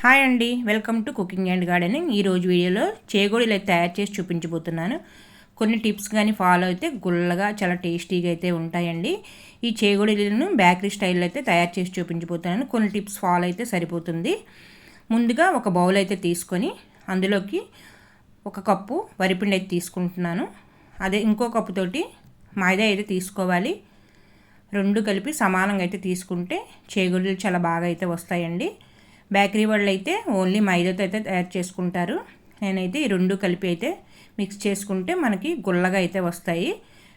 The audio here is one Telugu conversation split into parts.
హాయ్ అండి welcome to cooking and gardening. ఈరోజు వీడియోలో చేగోడీలు అయితే తయారు చేసి చూపించబోతున్నాను. కొన్ని టిప్స్ కానీ ఫాలో అయితే గుల్లగా చాలా టేస్టీగా అయితే ఉంటాయండి. ఈ చేగోడీలను బేకరీ స్టైల్లో అయితే తయారు చేసి చూపించబోతున్నాను. కొన్ని టిప్స్ ఫాలో అయితే సరిపోతుంది. ముందుగా ఒక బౌల్ అయితే తీసుకొని అందులోకి ఒక కప్పు వరిపిండి అయితే తీసుకుంటున్నాను. అదే ఇంకో కప్పుతోటి మైదా అయితే తీసుకోవాలి. రెండు కలిపి సమానంగా అయితే తీసుకుంటే చేగుడులు చాలా బాగా అయితే వస్తాయండి. బేకరీ వాళ్ళు అయితే ఓన్లీ మైదాతో అయితే తయారు చేసుకుంటారు. నేనైతే ఈ రెండు కలిపి అయితే మిక్స్ చేసుకుంటే మనకి గుల్లగా అయితే వస్తాయి.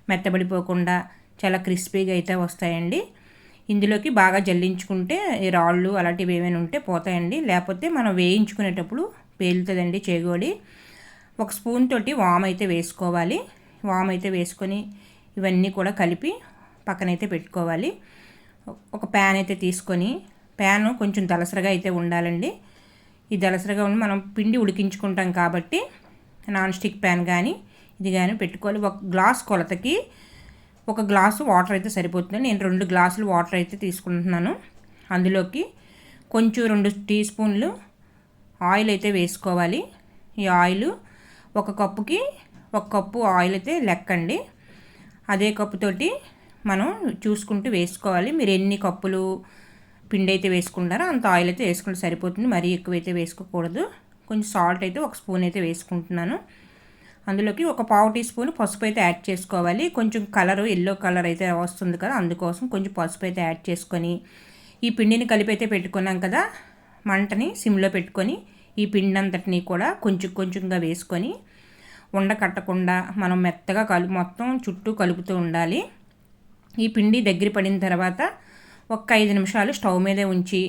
మెత్తబడిపోకుండా చాలా క్రిస్పీగా అయితే వస్తాయండి. ఇందులోకి బాగా జల్లించుకుంటే రాళ్ళు అలాంటివి ఏమైనా ఉంటే పోతాయండి. లేకపోతే మనం వేయించుకునేటప్పుడు పేలుతుందండి చేగోడి. ఒక స్పూన్ తోటి వామ్ అయితే వేసుకోవాలి. వామ్ అయితే వేసుకొని ఇవన్నీ కూడా కలిపి పక్కనైతే పెట్టుకోవాలి. ఒక ప్యాన్ అయితే తీసుకొని ప్యాను కొంచెం దలసరగా అయితే ఉండాలండి. ఈ దలసరగా ఉండి మనం పిండి ఉడికించుకుంటాం కాబట్టి నాన్ స్టిక్ ప్యాన్ కానీ ఇది కానీ పెట్టుకోవాలి. ఒక గ్లాస్ కొలతకి ఒక గ్లాసు వాటర్ అయితే సరిపోతుంది నేను రెండు గ్లాసులు వాటర్ అయితే తీసుకుంటున్నాను. అందులోకి కొంచెం రెండు టీ స్పూన్లు ఆయిల్ అయితే వేసుకోవాలి. ఈ ఆయిల్ ఒక కప్పుకి ఒక కప్పు ఆయిల్ అయితే లెక్కండి. అదే కప్పుతోటి మనం చూసుకుంటూ వేసుకోవాలి. మీరు ఎన్ని కప్పులు పిండి అయితే వేసుకుంటారో? అంత ఆయిల్ అయితే వేసుకుంటే సరిపోతుంది. మరీ ఎక్కువ అయితే వేసుకోకూడదు. కొంచెం సాల్ట్ అయితే ఒక స్పూన్ అయితే వేసుకుంటున్నాను. అందులోకి ఒక పావు టీ స్పూన్ పసుపు అయితే యాడ్ చేసుకోవాలి. కొంచెం కలరు ఎల్లో కలర్ అయితే వస్తుంది కదా అందుకోసం కొంచెం పసుపు అయితే యాడ్ చేసుకొని ఈ పిండిని కలిపి అయితే పెట్టుకున్నాం కదా మంటని సిమ్లో పెట్టుకొని ఈ పిండి అంతటిని కూడా కొంచెం కొంచెంగా వేసుకొని ఉండ కట్టకుండా మనం మెత్తగా కలుపు మొత్తం చుట్టూ కలుపుతూ ఉండాలి. ఈ పిండి దగ్గర పడిన తర్వాత ఒక ఐదు నిమిషాలు స్టవ్ మీదే ఉంచి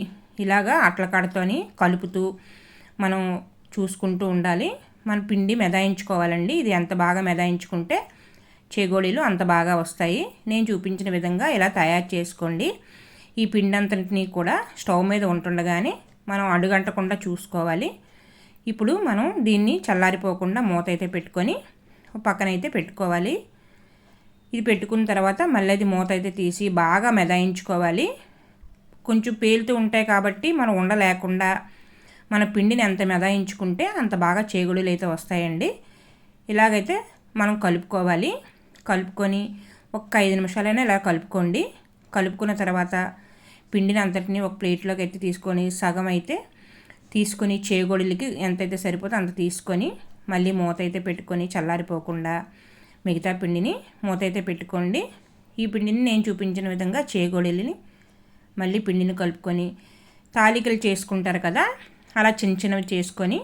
ఇలాగా అట్లకాడతోని కలుపుతూ మనం చూసుకుంటూ ఉండాలి. మన పిండి మెదాయించుకోవాలండి. ఇది ఎంత బాగా మెదాయించుకుంటే చేగోళీలు అంత బాగా వస్తాయి. నేను చూపించిన విధంగా ఇలా తయారు చేసుకోండి. ఈ పిండి అంతటిని కూడా స్టవ్ మీద ఉంటుండగానే మనం అడుగంటకుండా చూసుకోవాలి. ఇప్పుడు మనం దీన్ని చల్లారిపోకుండా మూత అయితే పెట్టుకొని పక్కనైతే పెట్టుకోవాలి. ఇది పెట్టుకున్న తర్వాత మళ్ళీ అది మూత అయితే తీసి బాగా మెదాయించుకోవాలి. కొంచెం పేలుతూ ఉంటాయి కాబట్టి మనం ఉండలేకుండా మన పిండిని ఎంత మెదాయించుకుంటే అంత బాగా చేగుడులు అయితే వస్తాయండి. ఇలాగైతే మనం కలుపుకోవాలి. కలుపుకొని ఒక ఐదు నిమిషాలైనా ఇలా కలుపుకోండి. కలుపుకున్న తర్వాత పిండిని అంతటిని ఒక ప్లేట్లోకి అయితే తీసుకొని సగం అయితే తీసుకొని చేగొడులకి ఎంతైతే సరిపోతే అంత తీసుకొని మళ్ళీ మూత అయితే పెట్టుకొని చల్లారిపోకుండా మిగతా పిండిని మూత అయితే పెట్టుకోండి. ఈ పిండిని నేను చూపించిన విధంగా చేగోడీలని మళ్ళీ పిండిని కలుపుకొని తాలికలు చేసుకుంటారు కదా అలా చిన్న చిన్నవి చేసుకొని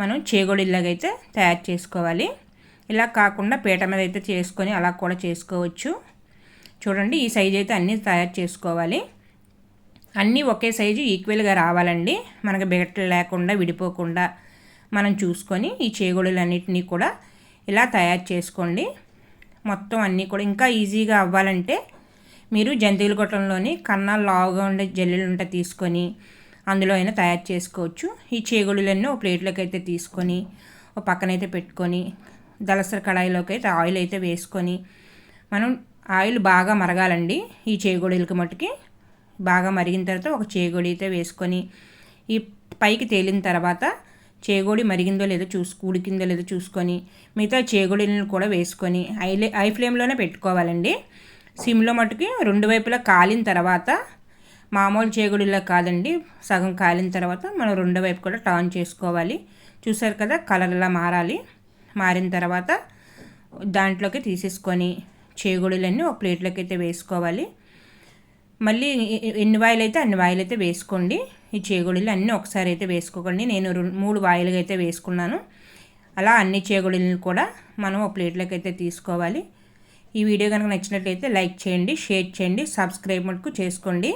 మనం చేగోడిల్లాగైతే తయారు చేసుకోవాలి. ఇలా కాకుండా పీట మీద అయితే చేసుకొని అలా కూడా చేసుకోవచ్చు. చూడండి ఈ సైజు అయితే అన్నీ తయారు చేసుకోవాలి. అన్నీ ఒకే సైజు ఈక్వల్గా రావాలండి. మనకు బిగట్లు లేకుండా విడిపోకుండా మనం చూసుకొని ఈ చేగోడులన్నింటినీ కూడా ఇలా తయారు చేసుకోండి. మొత్తం అన్నీ కూడా ఇంకా ఈజీగా అవ్వాలంటే మీరు జంతికల కొట్టంలోని కన్నా లావుగా ఉండే జల్లెలు ఉంటే తీసుకొని అందులో అయినా తయారు చేసుకోవచ్చు. ఈ చేగుడులన్నీ ఒక ప్లేట్లోకి అయితే తీసుకొని ఒక పక్కనైతే పెట్టుకొని దలసర కడాయిలోకి అయితే ఆయిల్ అయితే వేసుకొని మనం ఆయిల్ బాగా మరగాలండి. ఈ చేగొడులకి మట్టుకి బాగా మరిగిన తర్వాత ఒక చేగొడి అయితే వేసుకొని ఈ పైకి తేలిన తర్వాత చేగోడి మరిగిందో లేదో చూసు ఉడికిందో లేదో చూసుకొని మిగతా చేగోడీలను కూడా వేసుకొని హైలే ఐ ఫ్లేమ్లోనే పెట్టుకోవాలండి. సిమ్లో మటుకి రెండు వైపులా కాలిన తర్వాత మామూలు చేగుడిలా కాదండి సగం కాలిన తర్వాత మనం రెండో వైపు కూడా టర్న్ చేసుకోవాలి. చూసారు కదా కలర్ ఇలా మారాలి? మారిన తర్వాత దాంట్లోకి తీసేసుకొని చేగుడులన్నీ ఒక ప్లేట్లోకి అయితే వేసుకోవాలి. మళ్ళీ ఎన్ని వాయిలు అయితే అన్ని వాయిలు అయితే వేసుకోండి. ఈ చేగుడులు అన్నీ ఒకసారి అయితే వేసుకోకండి. నేను మూడు వాయిలుగా అయితే వేసుకున్నాను. అలా అన్ని చేగుడులను కూడా మనం ఒక ప్లేట్లోకి అయితే తీసుకోవాలి. ఈ వీడియో కనుక నచ్చినట్లయితే లైక్ చేయండి షేర్ చేయండి సబ్స్క్రైబ్ మటుకు చేసుకోండి.